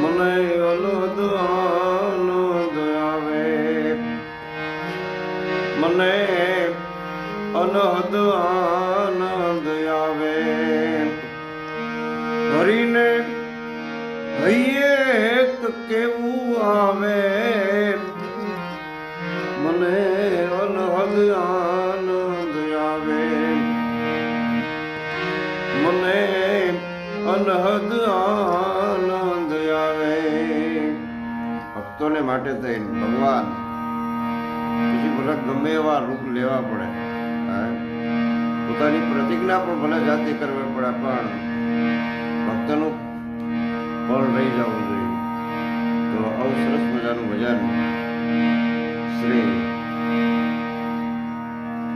મને અનહદ આનંદ આવે મને અનહદ આનંદ આવે હરીને હૈયેક કેવું માટે થઈને ભગવાન બીજી બધા ગમે એવા રૂપ લેવા પડે. પોતાની પ્રતિજ્ઞા પણ ભલે જાતે કરવી પડે, પણ ભક્તનું ફળ રહી જવું જોઈએ. તો આવું સરસ મજાનું ભજન શ્રી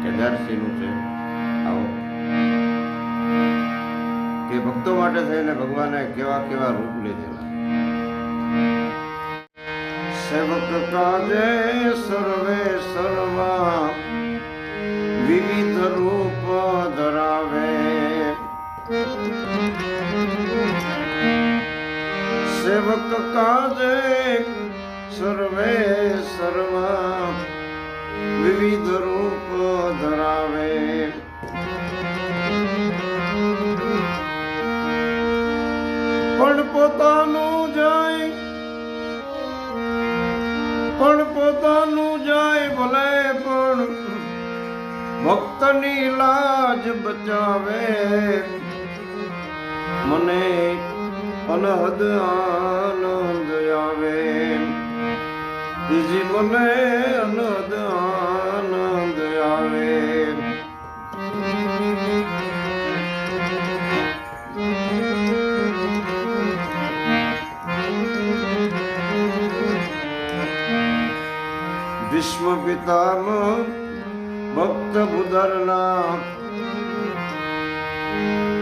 કેદારસિંહનું છે. આવો. કે ભક્તો માટે થઈને ભગવાને કેવા કેવા રૂપ લીધેલા. સેવક કાજે સર્વે સર્વા વિવિધ રૂપ ધરાવે સેવક કાજે સર્વે સર્વા વિવિધ રૂપ ધરાવે ભક્તની લાજ બચાવે. મને અનહદ આનંદ આવે. બીજી મને અનહદ આનંદ આવે. વિશ્વ પિતામ ભક્ત બુદરના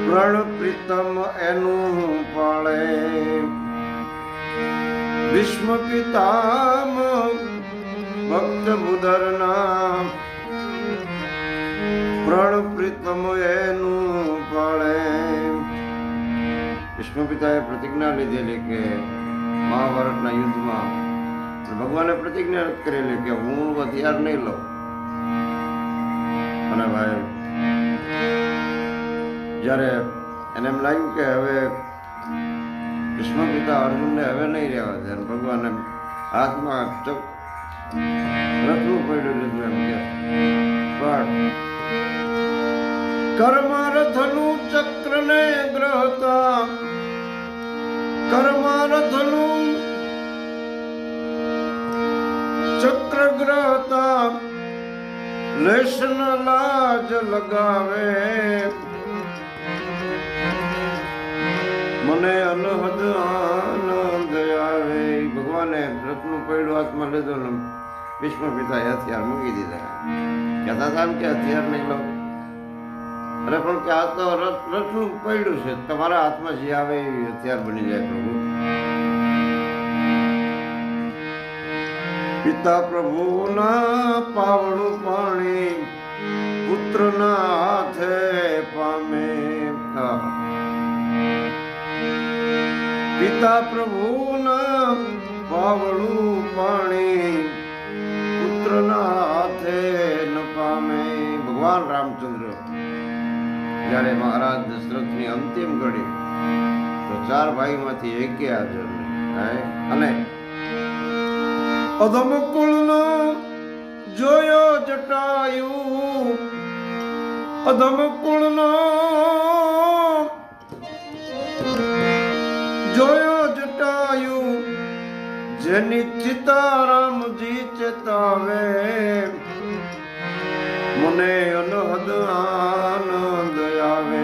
પ્રણ પ્રીતમ એનું પાળે. વિશ્વ પિતામ ભક્ત બુદરના પ્રણ પ્રીતમ એનું પાળે. વિષ્ણુ પિતાએ પ્રતિજ્ઞા લીધેલી કે મહાભારતના યુદ્ધમાં ભગવાને પ્રતિજ્ઞા કરેલી કે હું હથિયાર નહીં લઉં. અને ભાઈ. જ્યારે એને એમ લાગ્યું કે હવે કૃષ્ણ પિતા અર્જુનને હવે નહીં રહેવા દે અને ભગવાને હાથમાં ચક રથવું પડ્યું લીધું એમ કે. પણ કર્મારથનું ચક્રને ગ્રહતા, કર્મરથનું ચક્રગ્રહતા લેશન લાજ લગાવે. મને અનહદ આનંદ આવે. ભગવાને રથનું પૈડું હાથમાં લીધો ને ભીષ્મ પિતાએ હથિયાર મૂકી દીધા. કહેતા હતા કે હથિયાર નહીં લો અરે પણ કે આ તો રથ રથનું પૈડું છે. તમારા હાથમાં જે આવે એ હથિયાર બની જાય પ્રભુ. પિતા પ્રભુના પાવણું પાણી પુત્રના હાથે પામે પિતા પ્રભુના પાવળું પાણી પુત્રના હાથે ન પામે. ભગવાન રામચંદ્ર, જ્યારે મહારાજ દશરથની અંતિમ ઘડી તો ચાર ભાઈમાંથી એકે હાજર અને અધમ કુળનો જોયો જટાયુ. અધમ કુળનો જોયો જટાયુ. જેની સીતારામજી ચેતાવે મને અનહદ આનંદ આવે.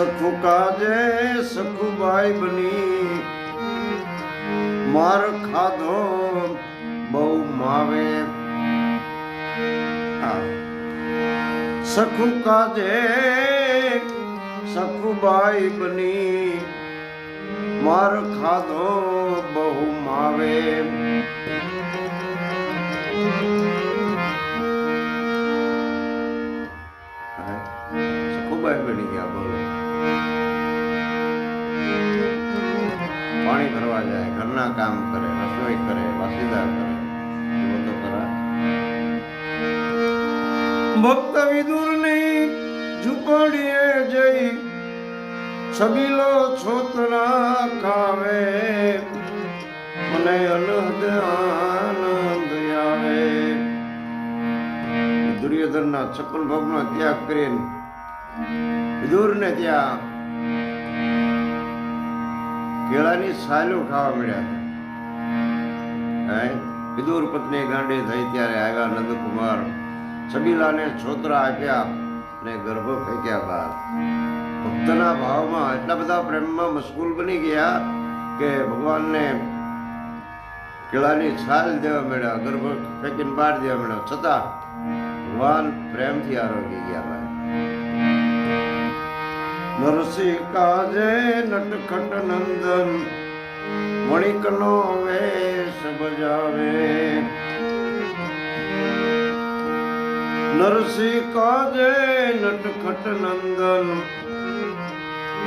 સખુ કાજે સખુબાઈ બની. માર ખાધો, બહુ માવે. સખુ કાજે સખુબાઈ બની. માર ખાધો, બહુ માવે. બાહુબાઈ બની ગયા બોલો. પાણી ભરવા જાય, ઘરના કામ કરે, રસોઈ કરે, વાસીદાર કરે તો કરા ભક્ત વિદુરની ઝૂંપડીએ જઈ છબીલો છોતરા ખાવે. મને અનહદ આનંદ આવે. દુર્યોધનના છપ્પન ભોગનો ત્યાગ કરીને, વિદુરને ત્યાં કેળાની સાલો ખાવા મળ્યા હે? વિદુર પત્ની ગાંડી થઈ ત્યારે આવ્યા નંદકુમાર. છબીલાને છોતરા આપ્યા ને ગર્ભ ફેંક્યા બાદ. ભક્તના ભાવમાં એટલા બધા પ્રેમમાં મશગુલ બની ગયા કે ભગવાનને કેળાની છાલ દેવા મળ્યા, ગર્ભ ફેંકીને બહાર દેવા મળ્યા. છતાં ભગવાન પ્રેમથી આરોગી ગયા ભાઈ નરસિંહ કાજે નટખટ નંદન વણિકનો વેશ બજાવે. નરસિંહ કાજે નટખટ નંદન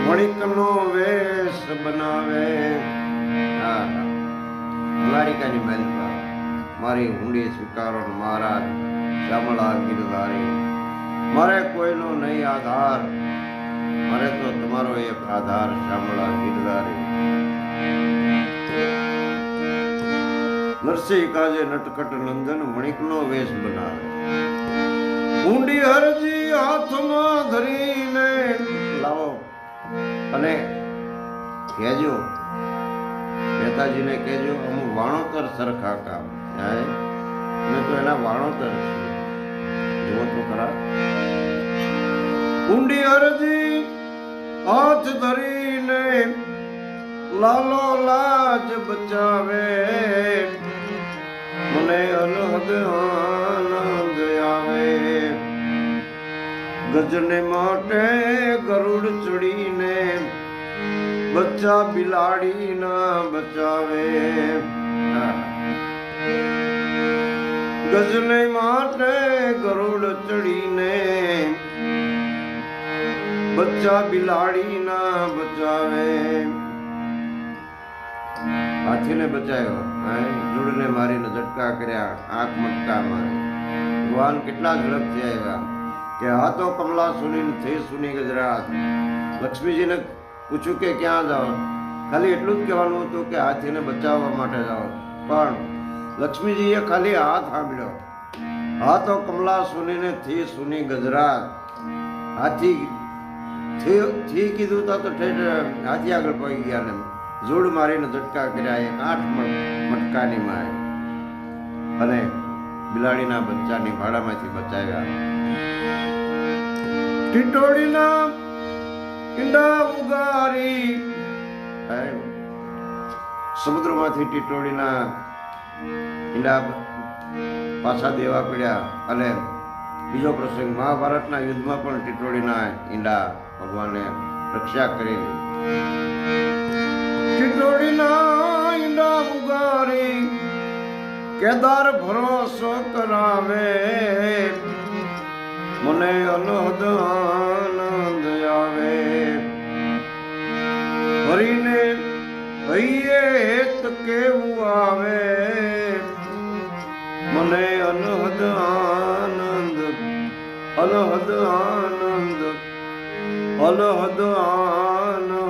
વણિકનો વેશ બનાવે. દ્વારિકાની મહેલમાં મારી ઊંડી સ્વીકારો મહારાજ શ્યામળા ગીરધારી. મારે કોઈનો નહીં આધાર. મારે તો તમારો એક આધાર શામળા ગીરધારી નરસિંહ કાજે નટકટ નંદન મણિકનો વેશ બનાવે. ઊંડી હરજી હાથમાં ધરીને લાવો. અને કહેજો, નેતાજીને કહેજો, અમુક વાણોતર સરખા કામ મેં તો એના વાણોતર છે તો ખરા. ઊંડી અરજી હાથ ધરીને લાલો લાજ બચાવે. મને અલગ આનંદ આવે. ગજને માટે ગરુડ ચડીને બચ્ચા બિલાડી ના બચાવે. ગજને માટે ગરુડ ચડીને બચ્ચા બિલાડી ના બચાવે. હાથીને બચાવ્યો. હે? જુડને મારીને ઝટકા કર્યા, આંખ મટકા મારી ભગવાન કેટલા ઝડપથી આવ્યા. કે આ તો કમલા સુની ને થઈ સુની ગજરાત. લક્ષ્મીજીને પૂછ્યું કે ક્યાં જાઓ? ખાલી એટલું જ કહેવાનું હતું કે હાથીને બચાવવા માટે જાઓ. પણ લક્ષ્મીજીએ ખાલી હાથ સાંભળ્યો. હા તો કમલા સુનીને થી સુની ગજરાત. હાથી થી કીધું તો હાથી આગળ પડી ગયા ને જોડ મારીને ઝટકા કર્યા, એક આઠ મટકાની માય અને બિલાડીના બચ્ચાની ભાડામાંથી બચાવ્યા. ટીટોડીના ઈંડા ઉગારી. સમુદ્રમાંથી ટીટોડીના ઈંડા પાછા દેવા પડ્યા અને બીજો પ્રસંગ, મહાભારતના યુદ્ધમાં પણ ટીટોડીના ઈંડા ભગવાને રક્ષા કરેલી. કેદાર ભરોસો કરાવે. મને અનહદ આનંદ આવે. હરીને હૈયે હેત કેવું આવે. મને અનહદ આનંદ અનહદ આનંદ અનહદ આનંદ